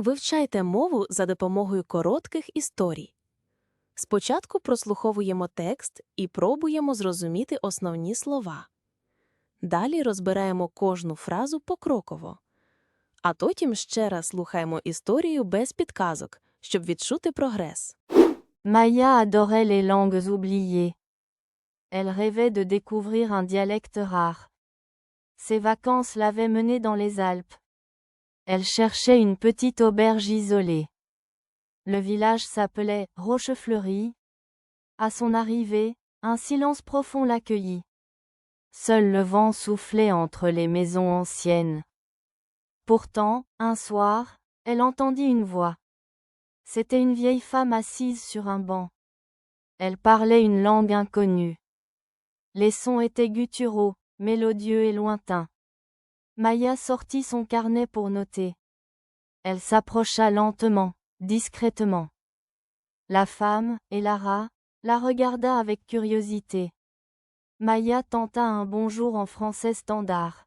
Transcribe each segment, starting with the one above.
Вивчайте мову за допомогою коротких історій. Спочатку прослуховуємо текст і пробуємо зрозуміти основні слова. Далі розбираємо кожну фразу покроково. А потім ще раз слухаємо історію без підказок, щоб відчути прогрес. Maya adorait les langues oubliées. Elle rêvait de découvrir un dialecte rare. Ses vacances l'avaient menée dans les Alpes. Elle cherchait une petite auberge isolée. Le village s'appelait Rochefleury. À son arrivée, un silence profond l'accueillit. Seul le vent soufflait entre les maisons anciennes. Pourtant, un soir, elle entendit une voix. C'était une vieille femme assise sur un banc. Elle parlait une langue inconnue. Les sons étaient gutturaux, mélodieux et lointains. Maya sortit son carnet pour noter. Elle s'approcha lentement, discrètement. La femme, Elara, la regarda avec curiosité. Maya tenta un bonjour en français standard.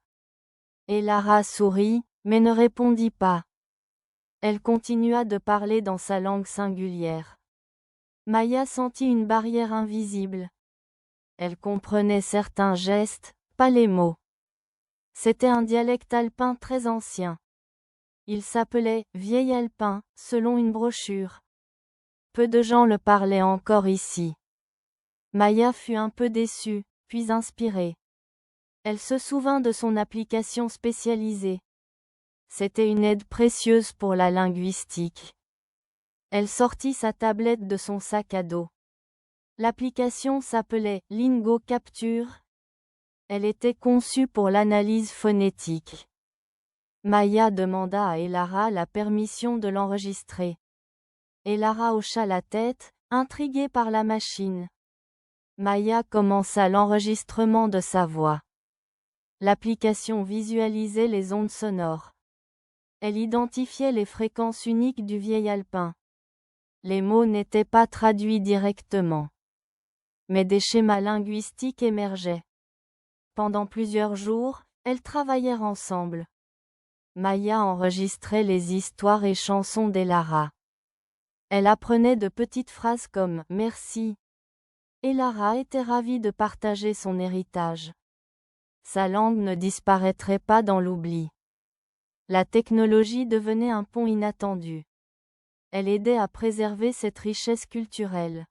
Elara sourit, mais ne répondit pas. Elle continua de parler dans sa langue singulière. Maya sentit une barrière invisible. Elle comprenait certains gestes, pas les mots. C'était un dialecte alpin très ancien. Il s'appelait vieil alpin, selon une brochure. Peu de gens le parlaient encore ici. Maya fut un peu déçue, puis inspirée. Elle se souvint de son application spécialisée. C'était une aide précieuse pour la linguistique. Elle sortit sa tablette de son sac à dos. L'application s'appelait Lingo Capture. Elle était conçue pour l'analyse phonétique. Maya demanda à Elara la permission de l'enregistrer. Elara hocha la tête, intriguée par la machine. Maya commença l'enregistrement de sa voix. L'application visualisait les ondes sonores. Elle identifiait les fréquences uniques du vieil alpin. Les mots n'étaient pas traduits directement. Mais des schémas linguistiques émergeaient. Pendant plusieurs jours, elles travaillèrent ensemble. Maya enregistrait les histoires et chansons d'Elara. Elle apprenait de petites phrases comme Merci. Elara était ravie de partager son héritage. Sa langue ne disparaîtrait pas dans l'oubli. La technologie devenait un pont inattendu. Elle aidait à préserver cette richesse culturelle.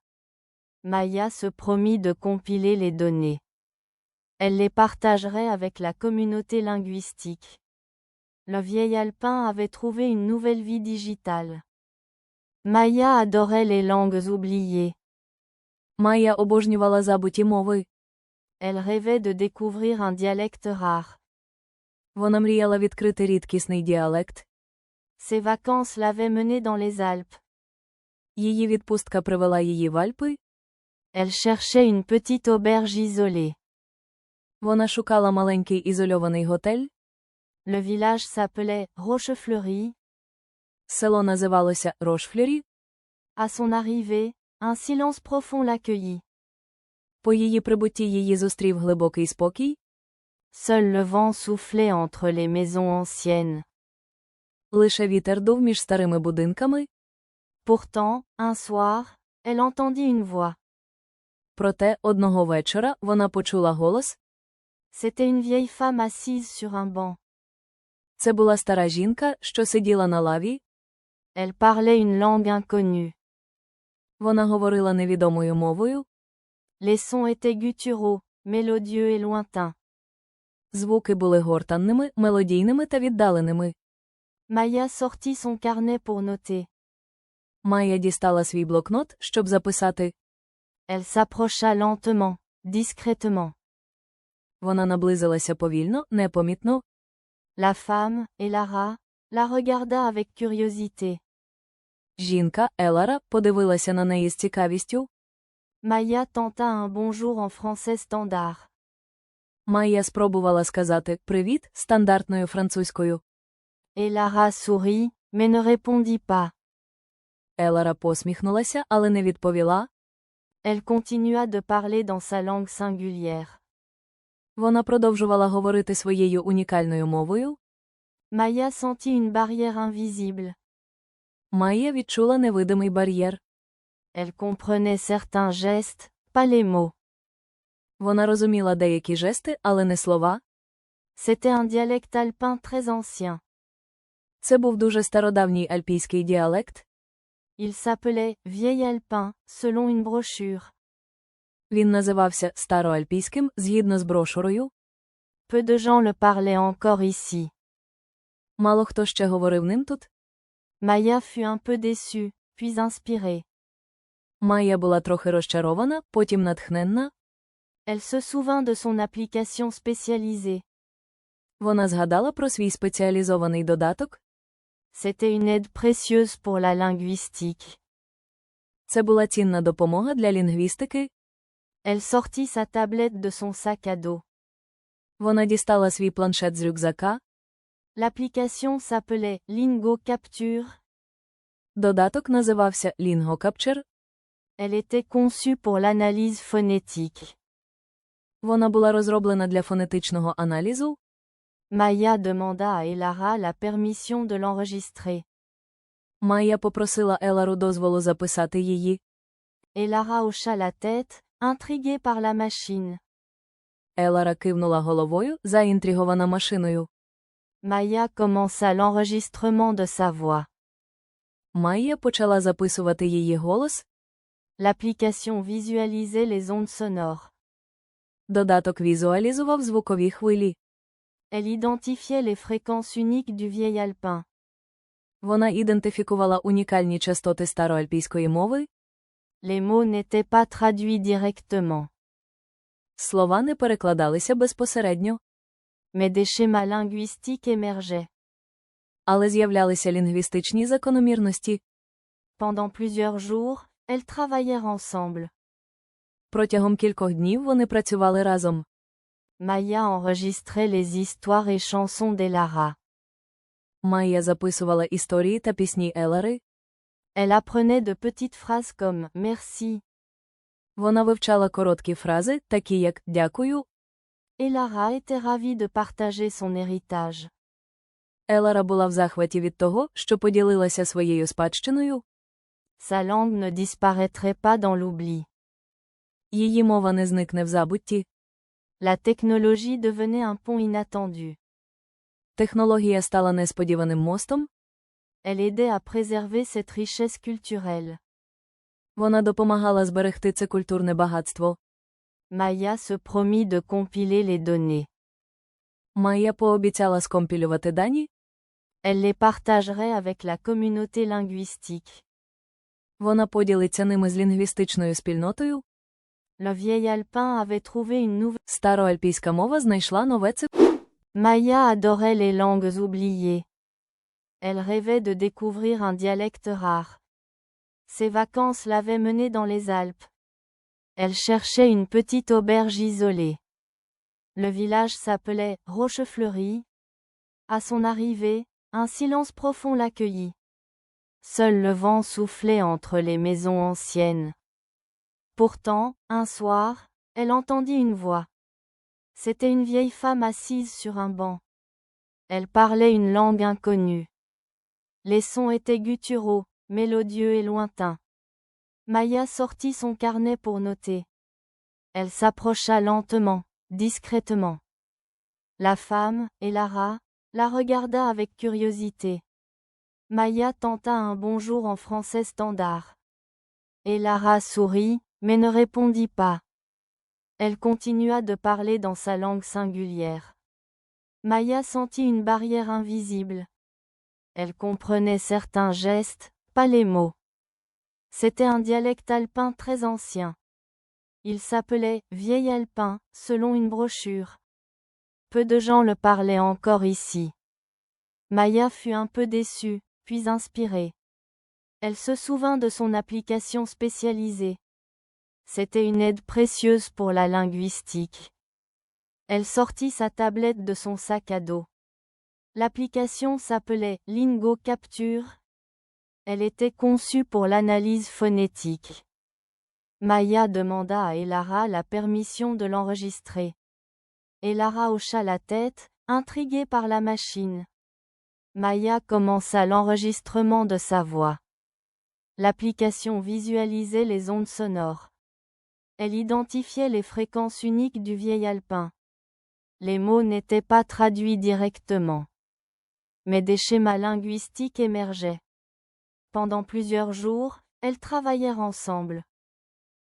Maya se promit de compiler les données. Elle les partagerait avec la communauté linguistique. Le vieil alpin avait trouvé une nouvelle vie digitale. Maya adorait les langues oubliées. Майя обожнювала забуті мови. Elle rêvait de découvrir un dialecte rare. Вона мріяла відкрити рідкісний діалект. Ses vacances l'avaient menée dans les Alpes. Її відпустка привела її в Альпи. Elle cherchait une petite auberge isolée. Вона шукала маленький ізольований готель. Le village s'appelait Rochefleury. Село називалося Рошфлері. À son arrivée, un silence profond l'accueillit. По її прибутті її зустрів глибокий спокій. Seul le vent soufflait entre les maisons anciennes. Лише вітер дув між старими будинками. Pourtant, un soir, elle entendit une voix. Проте одного вечора вона почула голос. C'était une vieille femme assise sur un banc. Це була стара жінка, що сиділа на лаві. Elle parlait une langue inconnue. Вона говорила невідомою мовою. Les sons étaient gutturaux, mélodieux et lointains. Звуки були гортанними, мелодійними та віддаленими. Maya sortit son carnet pour noter. Майя дістала свій блокнот, щоб записати. Elle s'approcha lentement, discrètement. Вона наблизилася повільно, непомітно. La femme, Elara, la regarda avec curiosité. Жінка, Елара, подивилася на неї з цікавістю. Maya tenta un bonjour en français standard. Майя спробувала сказати «Привіт» стандартною французькою. Elara sourit, mais ne répondit pas. Елара посміхнулася, але не відповіла. Elle continua de parler dans sa langue singulière. Вона продовжувала говорити своєю унікальною мовою. Maya sentit une barrière invisible. Майя відчула невидимий бар'єр. Elle comprenait certains gestes, pas les mots. Вона розуміла деякі жести, але не слова. C'était un dialecte alpin très ancien. Це був дуже стародавній альпійський діалект. Il s'appelait vieil alpin, selon une brochure. Він називався староальпійським згідно з брошурою. Peu de gens le parlaient encore ici. Мало хто ще говорив ним тут. Maya fut un peu déçue, puis inspirée. Майя була трохи розчарована, потім натхненна. Elle se souvint de son application spécialisée. Вона згадала про свій спеціалізований додаток. C'était une aide précieuse pour la linguistique. Це була цінна допомога для лінгвістики. Elle sortit sa tablette de son sac à dos. Вона дістала свій планшет з рюкзака. L'application s'appelait Lingo Capture. Додаток називався Lingo Capture. Elle était conçue pour l'analyse phonétique. Вона була розроблена для фонетичного аналізу. Maya demanda à Elara la permission de l'enregistrer. Майя попросила Елару дозволу записати її. Elara hocha la tête, intriguée par la machine. Елара кивнула головою, заінтригована машиною. Maya commença l'enregistrement de sa voix. Майя почала записувати її голос. L'application visualisait les ondes sonores. Додаток візуалізував звукові хвилі. Elle identifiait les fréquences uniques du vieil alpin. Вона ідентифікувала унікальні частоти староальпійської мови. Les mots n'étaient pas traduits directement, Слова не перекладалися безпосередньо, mais des schémas linguistiques émergeaient. але з'являлися лінгвістичні закономірності. Pendant plusieurs jours, elles travaillèrent ensemble. Протягом кількох днів вони працювали разом. Maya enregistrait les histoires et chansons d'Elara. Майя записувала історії та пісні Елари. Elle apprenait de petites phrases comme merci. Вона вивчала короткі фрази, такі як дякую. Elara était ravie de partager son héritage. Елара була в захваті від того, що поділилася своєю спадщиною. Sa langue ne disparaîtrait pas dans l'oubli. Її мова не зникне в забутті. La technologie devenait un pont inattendu. Технологія стала несподіваним мостом. Elle aidait à préserver cette richesse culturelle. Вона допомагала зберегти це культурне багатство. Maya se promit de compiler les données. Майя пообіцяла скомпілювати дані. Elle les partagerait avec la communauté linguistique. Вона поділиться ними з лінгвістичною спільнотою. Le vieil alpin avait trouvé une nouvelle. Староальпійська мова знайшла нове це. Maya adorait les langues oubliées. Elle rêvait de découvrir un dialecte rare. Ses vacances l'avaient menée dans les Alpes. Elle cherchait une petite auberge isolée. Le village s'appelait Rochefleury. À son arrivée, un silence profond l'accueillit. Seul le vent soufflait entre les maisons anciennes. Pourtant, un soir, elle entendit une voix. C'était une vieille femme assise sur un banc. Elle parlait une langue inconnue. Les sons étaient gutturaux, mélodieux et lointains. Maya sortit son carnet pour noter. Elle s'approcha lentement, discrètement. La femme, Elara, la regarda avec curiosité. Maya tenta un bonjour en français standard. Elara sourit, mais ne répondit pas. Elle continua de parler dans sa langue singulière. Maya sentit une barrière invisible. Elle comprenait certains gestes, pas les mots. C'était un dialecte alpin très ancien. Il s'appelait vieil alpin, selon une brochure. Peu de gens le parlaient encore ici. Maya fut un peu déçue, puis inspirée. Elle se souvint de son application spécialisée. C'était une aide précieuse pour la linguistique. Elle sortit sa tablette de son sac à dos. L'application s'appelait Lingo Capture. Elle était conçue pour l'analyse phonétique. Maya demanda à Elara la permission de l'enregistrer. Elara hocha la tête, intriguée par la machine. Maya commença l'enregistrement de sa voix. L'application visualisait les ondes sonores. Elle identifiait les fréquences uniques du vieil alpin. Les mots n'étaient pas traduits directement. Mais des schémas linguistiques émergeaient. Pendant plusieurs jours, elles travaillèrent ensemble.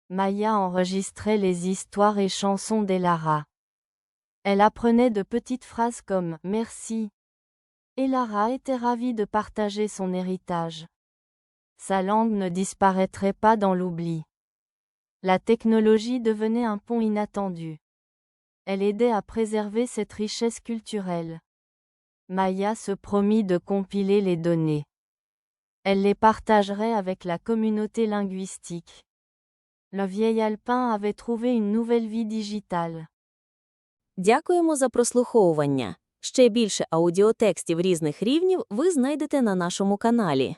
Maya enregistrait les histoires et chansons d'Elara. Elle apprenait de petites phrases comme Merci. Et Lara était ravie de partager son héritage. Sa langue ne disparaîtrait pas dans l'oubli. La technologie devenait un pont inattendu. Elle aidait à préserver cette richesse culturelle. Maya se promit de compiler les données. Elle les partagerait avec la communauté linguistique. Le vieil alpin avait trouvé une nouvelle vie digitale. Дякуємо за прослуховування. Ще більше аудіотекстів різних рівнів ви знайдете на нашому каналі.